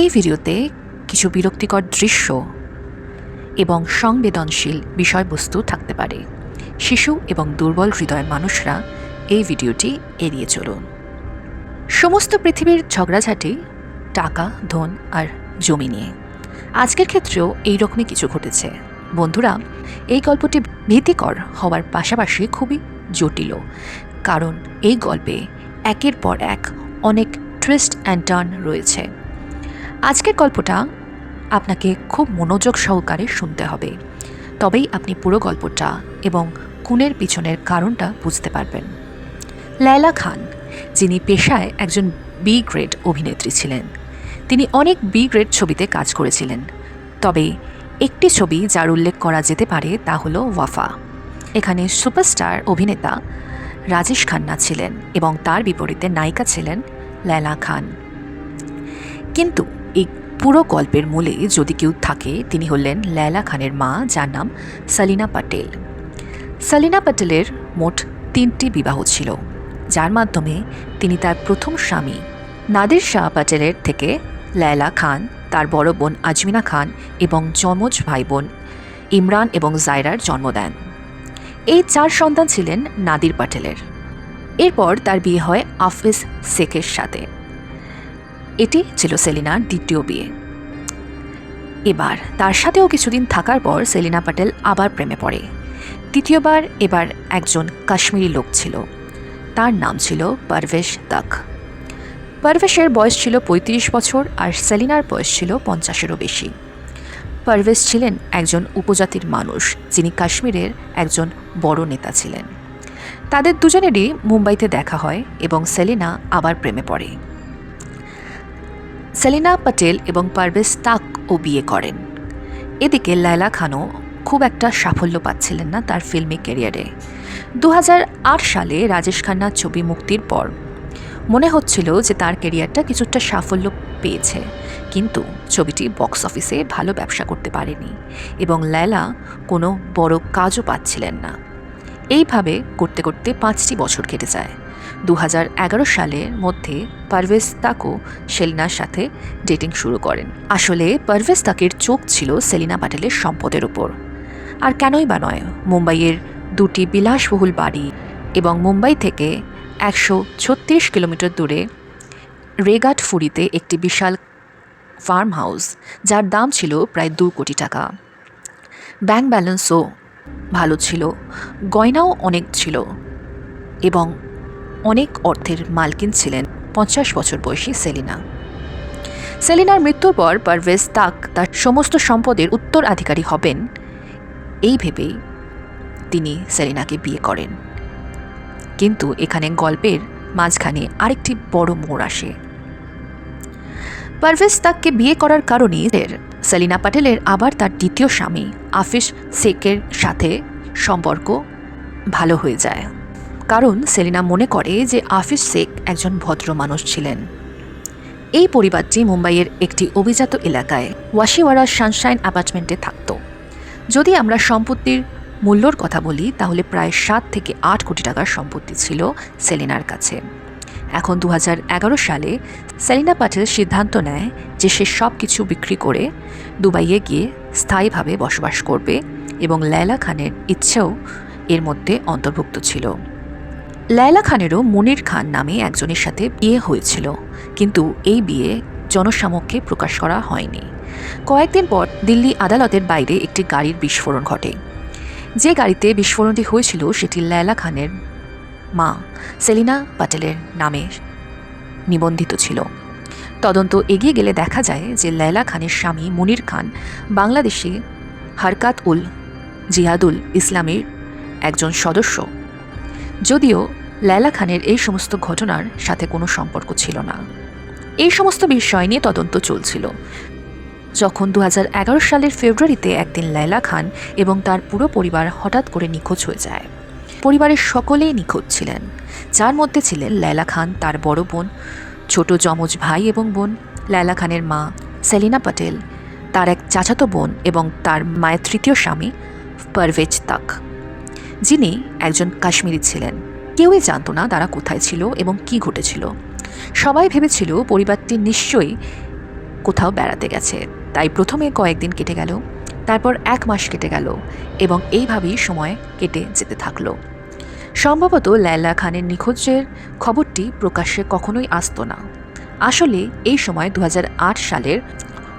এই ভিডিওতে কিছু বিরক্তিকর দৃশ্য এবং সংবেদনশীল বিষয়বস্তু থাকতে পারে। শিশু এবং দুর্বল হৃদয়ের মানুষরা এই ভিডিওটি এড়িয়ে চলুন। সমস্ত পৃথিবীর ঝগড়াঝাটি, টাকা, ধন আর জমি নিয়ে। আজকের ক্ষেত্রেও এই রকমই কিছু ঘটেছে। বন্ধুরা, এই গল্পটি ভীতিকর হওয়ার পাশাপাশি খুবই জটিল কারণ এই গল্পে একের পর এক অনেক টুইস্ট অ্যান্ড টার্ন রয়েছে। আজকের গল্পটা আপনাকে খুব মনোযোগ সহকারে শুনতে হবে। তবেই আপনি পুরো গল্পটা এবং খুনের পিছনের কারণটা বুঝতে পারবেন। লায়লা খান, যিনি পেশায় একজন বি গ্রেড অভিনেত্রী ছিলেন, তিনি অনেক বি গ্রেড ছবিতে কাজ করেছিলেন। তবে একটি ছবি যার উল্লেখ করা যেতে পারে তা হলো ওয়াফা। এখানে সুপারস্টার অভিনেতা রাজেশ খান্না ছিলেন এবং তার বিপরীতে নায়িকা ছিলেন লায়লা খান। কিন্তু এই পুরো গল্পের মূলে যদি কেউ থাকে, তিনি হলেন লায়লা খানের মা, যার নাম সালিনা পাটেল। সালিনা পাটেলের মোট তিনটি বিবাহ ছিল, যার মাধ্যমে তিনি তার প্রথম স্বামী নাদির শাহ পাটেলের থেকে লায়লা খান, তার বড় বোন আজমিনা খান এবং যমজ ভাই বোন ইমরান এবং জায়রার জন্ম দেন। এই চার সন্তান ছিলেন নাদির পাটেলের। এরপর তার বিয়ে হয় আফিজ শেখের সাথে। এটি ছিল সেলিনার দ্বিতীয় বিয়ে। এবার, তার সাথেও কিছুদিন থাকার পর সেলিনা পাটেল আবার প্রেমে পড়ে। তৃতীয়বার এবার একজন কাশ্মীরি লোক ছিল। তার নাম ছিল পারভেশ দাক। পারভেশের বয়স ছিল পঁয়ত্রিশ বছর আর সেলিনার বয়স ছিল পঞ্চাশেরও বেশি। পারভেজ ছিলেন একজন উপজাতির মানুষ, যিনি কাশ্মীরের একজন বড় নেতা ছিলেন। তাদের দুজনেরই মুম্বাইতে দেখা হয় এবং সেলিনা আবার প্রেমে পড়ে। সেলিনা পাটেল এবং পারভেজ তাক ও বিয়ে করেন। এদিকে লায়লা খানও খুব একটা সাফল্য পাচ্ছিলেন না তার ফিল্মি ক্যারিয়ারে। দু হাজার আট সালে রাজেশ খান্নার ছবি মুক্তির পর মনে হচ্ছিল যে তার ক্যারিয়ারটা কিছুটা সাফল্য পেয়েছে, কিন্তু ছবিটি বক্স অফিসে ভালো ব্যবসা করতে পারেনি এবং লায়লা কোনো বড় কাজও পাচ্ছিলেন না। এইভাবে করতে করতে পাঁচটি বছর কেটে যায়। দু হাজার এগারো সালের মধ্যে পারভেজ তাকও সেলিনার সাথে ডেটিং শুরু করেন। আসলে পারভেজ তাকের চোখ ছিল সেলিনা প্যাটেলের সম্পদের উপর। আর কেনই বা নয়, মুম্বাইয়ের দুটি বিলাসবহুল বাড়ি এবং মুম্বাই থেকে একশো ছত্রিশ কিলোমিটার দূরে রেগাট ফুরিতে একটি বিশাল ফার্ম হাউস যার দাম ছিল প্রায় দু কোটি টাকা। ব্যাংক ব্যালেন্সও ভালো ছিল, গয়নাও অনেক ছিল এবং অনেক অর্থের মালকিন ছিলেন পঞ্চাশ বছর বয়সী সেলিনা। সেলিনার মৃত্যুর পর পারভেজ তাক তার সমস্ত সম্পদের উত্তরাধিকারী হবেন। এই ভেবেই তিনি সেলিনাকে বিয়ে করেন। কিন্তু এখানে গল্পের মাঝখানে আরেকটি বড় মোড় আসে। পারভেজ তাককে বিয়ে করার কারণে সেলিনা প্যাটেলের আবার তার দ্বিতীয় স্বামী আফিস শেখের সাথে সম্পর্ক ভালো হয়ে যায়। কারণ সেলিনা মনে করে যে আফিস শেখ একজন ভদ্র মানুষ ছিলেন। এই পরিবারটি মুম্বাইয়ের একটি অভিজাত এলাকায় ওয়াশিওয়ারা সানশাইন অ্যাপার্টমেন্টে থাকত। যদি আমরা সম্পত্তির মূল্যর কথা বলি, তাহলে প্রায় সাত থেকে আট কোটি টাকার সম্পত্তি ছিল সেলিনার কাছে। এখন দু হাজার এগারো সালে সেলিনা পাটেল সিদ্ধান্ত নেয় যে সে সব কিছু বিক্রি করে দুবাইয়ে গিয়ে স্থায়ীভাবে বসবাস করবে এবং লায়লা খানের ইচ্ছেও এর মধ্যে অন্তর্ভুক্ত ছিল। লায়লা খানেরও মনির খান নামে একজনের সাথে বিয়ে হয়েছিল, কিন্তু এই বিয়ে জনসামক্ষে প্রকাশ করা হয়নি। কয়েকদিন পর দিল্লি আদালতের বাইরে একটি গাড়ির বিস্ফোরণ ঘটে। যে গাড়িতে বিস্ফোরণটি হয়েছিল সেটি লায়লা খানের মা সেলিনা প্যাটেলের নামে নিবন্ধিত ছিল। তদন্ত এগিয়ে গেলে দেখা যায় যে লায়লা খানের স্বামী মুনির খান বাংলাদেশে হারকাত উল জিহাদুল ইসলামের একজন সদস্য। যদিও লায়লা খানের এই সমস্ত ঘটনার সাথে কোনো সম্পর্ক ছিল না। এই সমস্ত বিষয় নিয়ে তদন্ত চলছিল। যখন দু হাজার এগারো সালের ফেব্রুয়ারিতে একদিন লায়লা খান এবং তার পুরো পরিবার হঠাৎ করে নিখোঁজ হয়ে যায়। পরিবারের সকলেই নিখোঁজ ছিলেন। যার মধ্যে ছিলেন লায়লা খান, তার বড় বোন, ছোট যমজ ভাই এবং বোন, লায়লা খানের মা, সেলিনা প্যাটেল তার এক চাচাতো বোন এবং তার মায়ের তৃতীয় স্বামী, পারভেজ তাক। যিনি একজন কাশ্মীরি ছিলেন। কেউই জানতো না তারা কোথায় ছিল এবং কি ঘটেছিল। সবাই ভেবেছিল পরিবারটি নিশ্চয়ই কোথাও বেড়াতে গেছে। তাই প্রথমে কয়েকদিন কেটে গেল, তারপর এক মাস কেটে গেল এবং এইভাবেই সময় কেটে যেতে থাকল। সম্ভবত লায়লা খানের নিখোঁজের খবরটি প্রকাশ্যে কখনোই আসতো না। আসলে এই সময় দু হাজার আট সালের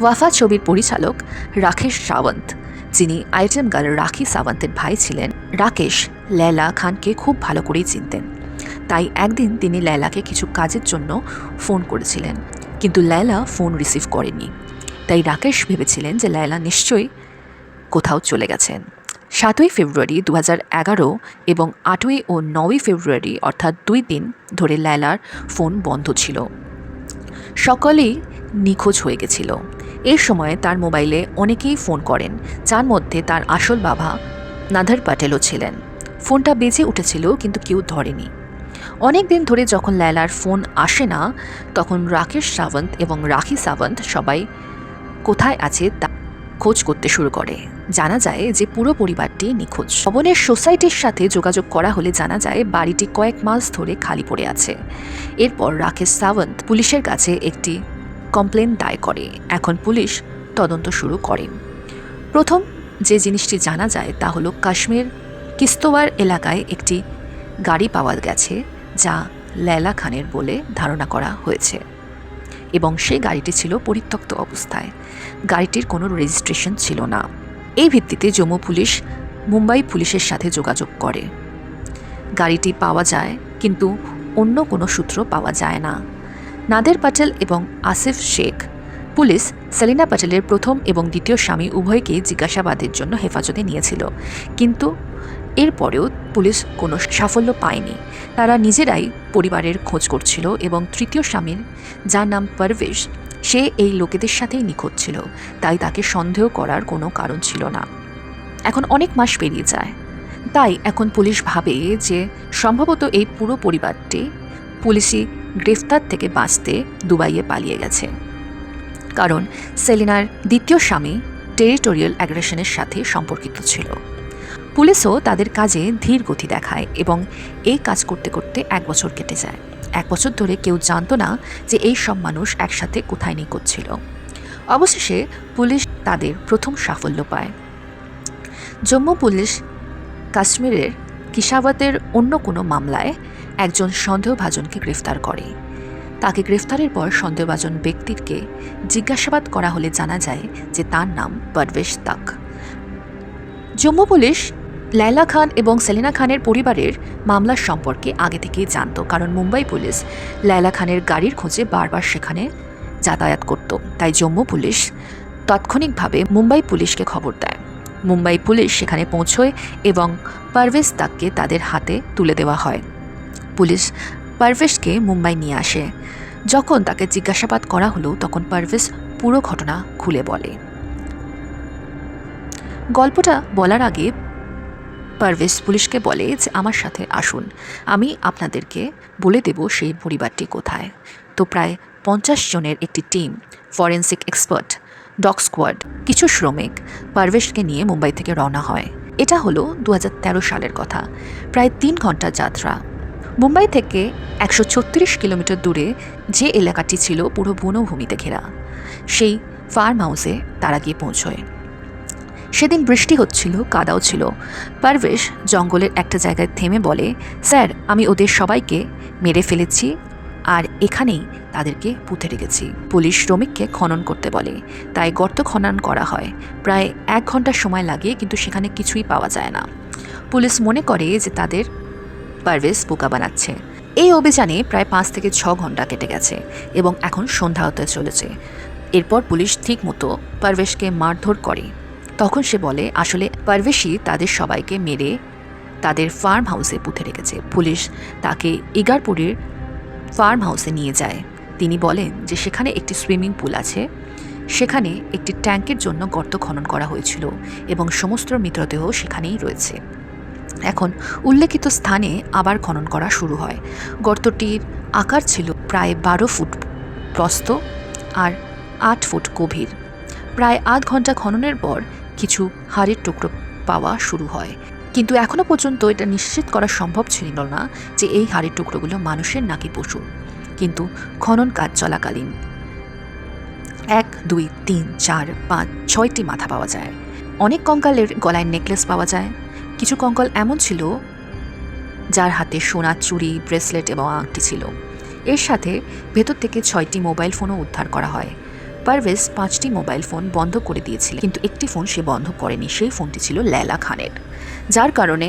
ওয়াফা ছবির পরিচালক রাকেশ সাওয়ন্ত যিনি আইটেম গার্ল রাখি সাওয়ন্তের ভাই ছিলেন, রাকেশ লেলা খানকে খুব ভালো করেই চিনতেন। তাই একদিন তিনি লেলাকে কিছু কাজের জন্য ফোন করেছিলেন, কিন্তু লেলা ফোন রিসিভ করেনি। তাই রাকেশ ভেবেছিলেন যে লেলা নিশ্চয়ই কোথাও চলে গেছেন। সাতই ফেব্রুয়ারি দু এগারো এবং আটই ও নয়ই ফেব্রুয়ারি, অর্থাৎ দুই দিন ধরে লেলার ফোন বন্ধ ছিল। সকলেই নিখোঁজ হয়ে গেছিল। এই সময়ে তার মোবাইলে অনেকেই ফোন করেন, যার মধ্যে তার আসল বাবা নাধার প্যাটেলও ছিলেন। ফোনটা বেজে উঠেছিল, কিন্তু কেউ ধরেনি। অনেক দিন ধরে যখন ল্যালার ফোন আসে না, তখন রাকেশ সাওয়ন্ত এবং রাখি সাওয়ন্ত সবাই কোথায় আছে তা খোঁজ করতে শুরু করে। জানা যায় যে পুরো পরিবারটি নিখোঁজ। ভবনের সোসাইটির সাথে যোগাযোগ করা হলে জানা যায় বাড়িটি কয়েক মাস ধরে খালি পড়ে আছে। এরপর রাকেশ সাওয়ন্ত পুলিশের কাছে একটি কমপ্লেন দায় করে। এখন পুলিশ তদন্ত শুরু করে। প্রথম যে জিনিসটি জানা যায় তা হলো কাশ্মীর কিস্তোয়ার এলাকায় একটি গাড়ি পাওয়া গেছে যা লেলা খানের বলে ধারণা করা হয়েছে এবং সেই গাড়িটি ছিল পরিত্যক্ত অবস্থায়। গাড়িটির কোনো রেজিস্ট্রেশন ছিল না। এই ভিত্তিতে জম্মু পুলিশ মুম্বাই পুলিশের সাথে যোগাযোগ করে। গাড়িটি পাওয়া যায়, কিন্তু অন্য কোনো সূত্র পাওয়া যায় না। নাদের পাটেল এবং আসিফ শেখ। পুলিশ সেলিনা পাটেলের প্রথম এবং দ্বিতীয় স্বামী উভয়কেই জিজ্ঞাসাবাদের জন্য হেফাজতে নিয়েছিল। কিন্তু এরপরেও পুলিশ কোনো সাফল্য পায়নি। তারা নিজেরাই পরিবারের খোঁজ করছিল এবং তৃতীয় স্বামীর, যার নাম পারভেশ সে এই লোকেদের সাথেই নিখোঁজ ছিল। তাই তাকে সন্দেহ করার কোনো কারণ ছিল না। এখন অনেক মাস পেরিয়ে যায়। তাই এখন পুলিশ ভাবে যে সম্ভবত এই পুরো পরিবারটি পুলিশি গ্রেফতার থেকে বাঁচতে দুবাইয়ে পালিয়ে গেছে। কারণ সেলিনার দ্বিতীয় স্বামী টেরিটোরিয়াল অ্যাগ্রেশনের সাথে সম্পর্কিত ছিল। পুলিশও তাদের কাজে ধীর গতি দেখায় এবং এই কাজ করতে করতে এক বছর কেটে যায়। এক বছর ধরে কেউ জানতো না যে এই সব মানুষ একসাথে কোথায় নিয়ে করছিল অবশেষে পুলিশ তাদের প্রথম সাফল্য পায়। জম্মু পুলিশ কাশ্মীরের কিসাওয়াতের অন্য কোনো মামলায় একজন সন্দেহভাজনকে গ্রেফতার করে। তাকে গ্রেফতারের পর সন্দেহভাজন ব্যক্তিকে জিজ্ঞাসাবাদ করা হলে জানা যায় যে তার নাম পারভেশ তাক। জম্মু পুলিশ লায়লা খান এবং সেলিনা খানের পরিবারের মামলার সম্পর্কে আগে থেকেই জানত, কারণ মুম্বাই পুলিশ লায়লা খানের গাড়ির খোঁজে বারবার সেখানে যাতায়াত করত। তাই জম্মু পুলিশ তাৎক্ষণিকভাবে মুম্বাই পুলিশকে খবর দেয়। মুম্বাই পুলিশ সেখানে পৌঁছয় এবং পারভেজ তাককে তাদের হাতে তুলে দেওয়া হয়। পুলিশ পারভেজকে মুম্বাই নিয়ে আসে। যখন তাকে জিজ্ঞাসাবাদ করা হলো, তখন পারভেজ পুরো ঘটনা খুলে বলে। গল্পটা বলার আগে পারভেজ পুলিশকে বলে যে, আমার সাথে আসুন। আমি আপনাদেরকে বলে দেব সেই পরিবারটি কোথায়। তো প্রায় পঞ্চাশ জনের একটি team, forensic expert, dog squad, কিছু শ্রমিক পারভেজকে নিয়ে মুম্বাই থেকে রওনা হয়। এটা হলো দু হাজার তেরো সালের কথা। প্রায় তিন ঘণ্টা যাত্রা। মুম্বাই থেকে একশো ছত্রিশ কিলোমিটার দূরে যে এলাকাটি ছিল পুরো বনভূমিতে ঘেরা, সেই ফার্ম হাউসে তারা গিয়ে পৌঁছয়। সেদিন বৃষ্টি হচ্ছিল, কাদাও ছিল। পারভেশ জঙ্গলের একটা জায়গায় থেমে বলে, স্যার, আমি ওদের সবাইকে মেরে ফেলেছি আর এখানেই তাদেরকে পুঁতে রেখেছি। পুলিশ শ্রমিককে খনন করতে বলে। তাই গর্ত খনন করা হয়। প্রায় এক ঘণ্টা সময় লাগে, কিন্তু সেখানে কিছুই পাওয়া যায় না। পুলিশ মনে করে যে তাদের পারভেজ বোকা বানাচ্ছে। এই অভিযানে প্রায় পাঁচ থেকে ছ ঘণ্টা কেটে গেছে এবং এখন সন্ধ্যা হতে চলেছে। এরপর পুলিশ ঠিক মতো পারভেশকে মারধর করে। তখন সে বলে, আসলে পারভেশই তাদের সবাইকে মেরে তাদের ফার্ম হাউসে পুঁতে রেখেছে। পুলিশ তাকে ইগারপুরের ফার্ম হাউসে নিয়ে যায়। তিনি বলেন যে সেখানে একটি সুইমিং পুল আছে। সেখানে একটি ট্যাঙ্কের জন্য গর্ত খনন করা হয়েছিল এবং সমস্ত মৃতদেহ সেখানেই রয়েছে। এখন উল্লেখিত স্থানে আবার খনন করা শুরু হয়। গর্তটির আকার ছিল প্রায় বারো ফুট প্রস্ত আর আট ফুট গভীর। প্রায় আধ ঘণ্টা খননের পর কিছু হাড়ের টুকরো পাওয়া শুরু হয়। কিন্তু এখনও পর্যন্ত এটা নিশ্চিত করা সম্ভব ছিল না যে এই হাড়ের টুকরোগুলো মানুষের নাকি পশুর কিন্তু খনন কাজ চলাকালীন। এক, দুই, তিন, চার, পাঁচ, ছয়টি মাথা পাওয়া যায়। অনেক কঙ্কালের গলায় নেকলেস পাওয়া যায়। কিছু কঙ্কাল এমন ছিল যার হাতে সোনার চুড়ি, ব্রেসলেট এবং আংটি ছিল। এর সাথে ভেতর থেকে ছয়টি মোবাইল ফোনও উদ্ধার করা হয়। পারভেজ পাঁচটি মোবাইল ফোন বন্ধ করে দিয়েছিল, কিন্তু একটি ফোন সে বন্ধ করেনি। সেই ফোনটি ছিল লেলা খানের, যার কারণে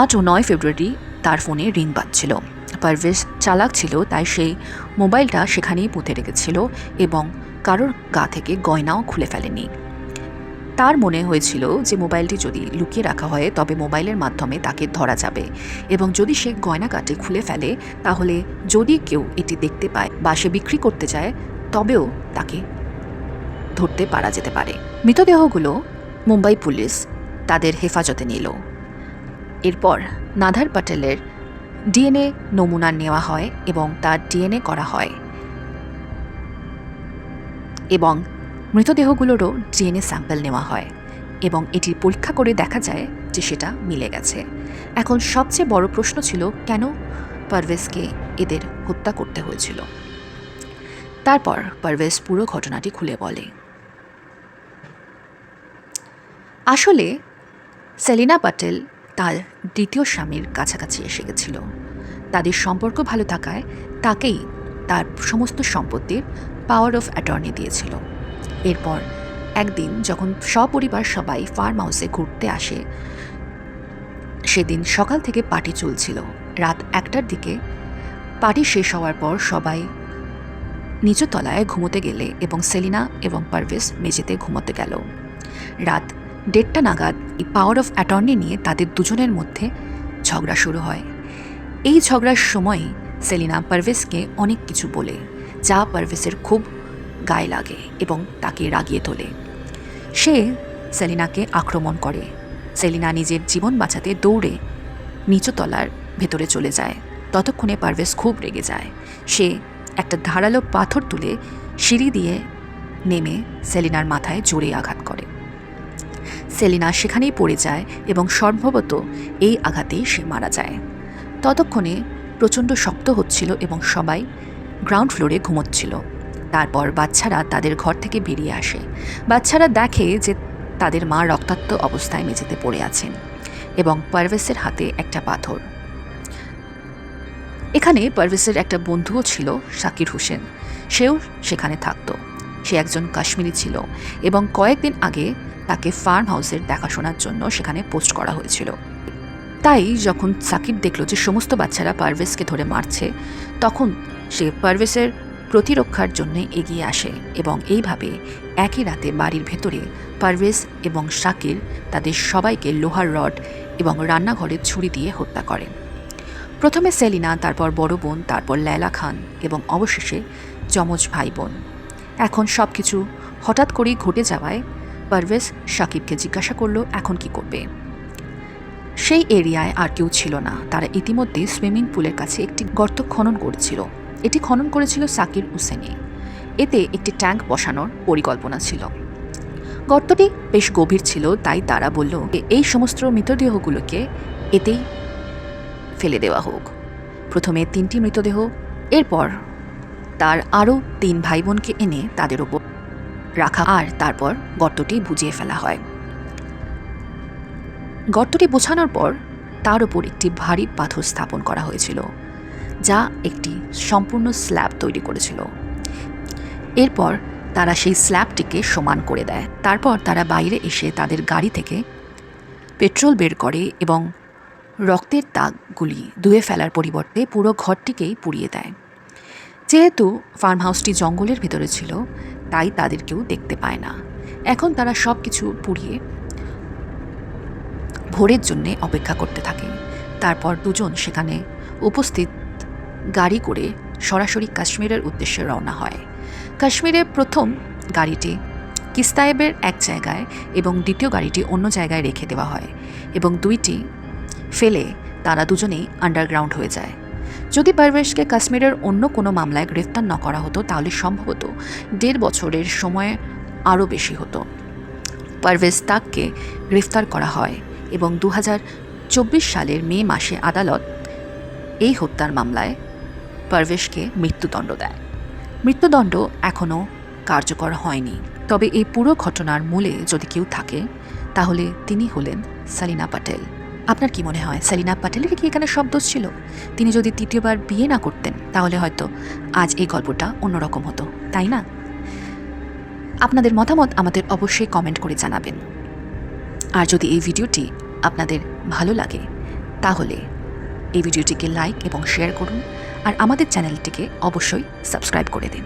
আট ও নয় ফেব্রুয়ারি তার ফোনে রিং বাজছিল। পারভেজ চালাক ছিল, তাই সেই মোবাইলটা সেখানেই পুঁতে রেখেছিল এবং কারোর গা থেকে গয়নাও খুলে ফেলেনি। তার মনে হয়েছিল যে মোবাইলটি যদি লুকিয়ে রাখা হয়, তবে মোবাইলের মাধ্যমে তাকে ধরা যাবে। এবং যদি সে গয়নাকাটি খুলে ফেলে, তাহলে যদি কেউ এটি দেখতে পায় বা সে বিক্রি করতে চায়, তবেও তাকে ধরতে পারা যেতে পারে। মৃতদেহগুলো মুম্বাই পুলিশ তাদের হেফাজতে নিল। এরপর নাধার প্যাটেলের ডিএনএ নমুনা নেওয়া হয় এবং তার ডিএনএ করা হয়। এবং মৃতদেহগুলোরও ডিএনএ স্যাম্পল নেওয়া হয় এবং এটি পরীক্ষা করে দেখা যায় যে সেটা মিলে গেছে। এখন সবচেয়ে বড় প্রশ্ন ছিল, কেন পারভেজকে এদের হত্যা করতে হয়েছিল? তারপর পারভেজ পুরো ঘটনাটি খুলে বলে। আসলে, সেলিনা প্যাটেল তার দ্বিতীয় স্বামীর কাছাকাছি এসে গেছিল। তাদের সম্পর্ক ভালো থাকায় তাকেই তার সমস্ত সম্পত্তির পাওয়ার অফ অ্যাটর্নি দিয়েছিল। এরপর, একদিন যখন সপরিবার সবাই ফার্ম হাউসে ঘুরতে আসে, সেদিন সকাল থেকে পার্টি চলছিল। রাত একটার দিকে পার্টি শেষ হওয়ার পর সবাই নিচতলায় ঘুমোতে গেলে এবং সেলিনা এবং পারভেজ মেঝেতে ঘুমোতে গেল। রাত দেড়টা নাগাদ এই পাওয়ার অফ অ্যাটর্নি নিয়ে তাদের দুজনের মধ্যে ঝগড়া শুরু হয়। এই ঝগড়ার সময় সেলিনা পারভেজকে অনেক কিছু বলে, যা পারভেজের খুব গায়ে লাগে এবং তাকে রাগিয়ে তোলে। সে সেলিনাকে আক্রমণ করে। সেলিনা নিজের জীবন বাঁচাতে দৌড়ে নিচুতলার ভেতরে চলে যায়। ততক্ষণে পারভেজ খুব রেগে যায়। সে একটা ধারালো পাথর তুলে সিঁড়ি দিয়ে নেমে সেলিনার মাথায় জোরে আঘাত করে। সেলিনা সেখানেই পড়ে যায় এবং সম্ভবত এই আঘাতেই সে মারা যায়। ততক্ষণে প্রচণ্ড শক্ত হচ্ছিল এবং সবাই গ্রাউন্ড ফ্লোরে ঘুমোচ্ছিল। তারপর বাচ্চারা তাদের ঘর থেকে বেরিয়ে আসে। বাচ্চারা দেখে যে তাদের মা রক্তাক্ত অবস্থায় মেঝেতে পড়ে আছেন এবং পারভেসের হাতে একটা পাথর। এখানে পারভেসের একটা বন্ধুও ছিল, শাকির হোসেন। সেও সেখানে থাকতো। সে একজন কাশ্মীরি ছিল এবং কয়েকদিন আগে তাকে ফার্ম হাউসের দেখাশোনার জন্য সেখানে পোস্ট করা হয়েছিল। তাই যখন সাকিব দেখল যে সমস্ত বাচ্চারা পারভেজকে ধরে মারছে, তখন সে পারভেজের প্রতিরক্ষার জন্য এগিয়ে আসে এবং এইভাবে একই রাতে বাড়ির ভেতরে পারভেজ এবং শাকির তাদের সবাইকে লোহার রড এবং রান্নাঘরে ছুরি দিয়ে হত্যা করেন প্রথমে সেলিনা, তারপর বড় বোন, তারপর লেলা খান এবং অবশেষে যমজ ভাই বোন এখন সব কিছু হঠাৎ করেই ঘটে যাওয়ায় পারভেজ সাকিবকে জিজ্ঞাসা করল, এখন কি করবে? সেই এরিয়ায় আর কেউ ছিল না। তারা ইতিমধ্যে সুইমিং পুলের কাছে একটি গর্ত খনন করছিল। এটি খনন করেছিল সাকির হুসেনি এতে একটি ট্যাঙ্ক বসানোর পরিকল্পনা ছিল। গর্তটি বেশ গভীর ছিল, তাই তারা বলল, এই সমস্ত মৃতদেহগুলোকে এতেই ফেলে দেওয়া হোক। প্রথমে তিনটি মৃতদেহ, এরপর তার আরও তিন ভাই বোনকে এনে তাদের ওপর রাখা, আর তারপর গর্তটি বুঝিয়ে ফেলা হয়। গর্তটি বোঝানোর পর তার উপর একটি ভারী পাথর স্থাপন করা হয়েছিল। যা একটি সম্পূর্ণ স্ল্যাব তৈরি করেছিল। এরপর তারা সেই স্ল্যাবটিকে সমান করে দেয়। তারপর তারা বাইরে এসে তাদের গাড়ি থেকে পেট্রোল বের করে এবং রক্তের দাগগুলি ধুয়ে ফেলার পরিবর্তে পুরো ঘরটিকেই পুড়িয়ে দেয়। যেহেতু ফার্ম হাউসটি জঙ্গলের ভেতরে ছিল, তাই তাদের কেউ দেখতে পায় না। এখন তারা সব কিছু পুড়িয়ে ভোরের জন্যে অপেক্ষা করতে থাকে। তারপর দুজন সেখানে উপস্থিত গাড়ি করে সরাসরি কাশ্মীরের উদ্দেশ্যে রওনা হয়। কাশ্মীরে প্রথম গাড়িটি কিস্তায়েবের এক জায়গায় এবং দ্বিতীয় গাড়িটি অন্য জায়গায় রেখে দেওয়া হয় এবং দুইটি ফেলে তারা দুজনেই আন্ডারগ্রাউন্ড হয়ে যায়। যদি পারভেশকে কাশ্মীরের অন্য কোনো মামলায় গ্রেফতার না করা হতো, তাহলে সম্ভবত দেড় বছরের সময় আরও বেশি হতো। পারভেজ তাককে গ্রেফতার করা হয় এবং দু হাজার চব্বিশ সালের মে মাসে আদালত এই হত্যার মামলায় পারভেশকে মৃত্যুদণ্ড দেয়। মৃত্যুদণ্ড এখনও কার্যকর হয়নি। তবে এই পুরো ঘটনার মূলে যদি কেউ থাকে, তাহলে তিনি হলেন সালিনা পাটেল। আপনার কি মনে হয়, সালিনা পাটেলের কি এখানে শব্দ ছিল? তিনি যদি তৃতীয়বার বিয়ে না করতেন, তাহলে হয়তো আজ এই গল্পটা অন্যরকম হতো, তাই না? আপনাদের মতামত আমাদের অবশ্যই কমেন্ট করে জানাবেন। আর যদি এই ভিডিওটি আপনাদের ভালো লাগে, তাহলে এই ভিডিওটিকে লাইক এবং শেয়ার করুন। আর আমাদের চ্যানেলটিকে অবশ্যই সাবস্ক্রাইব করে দিন।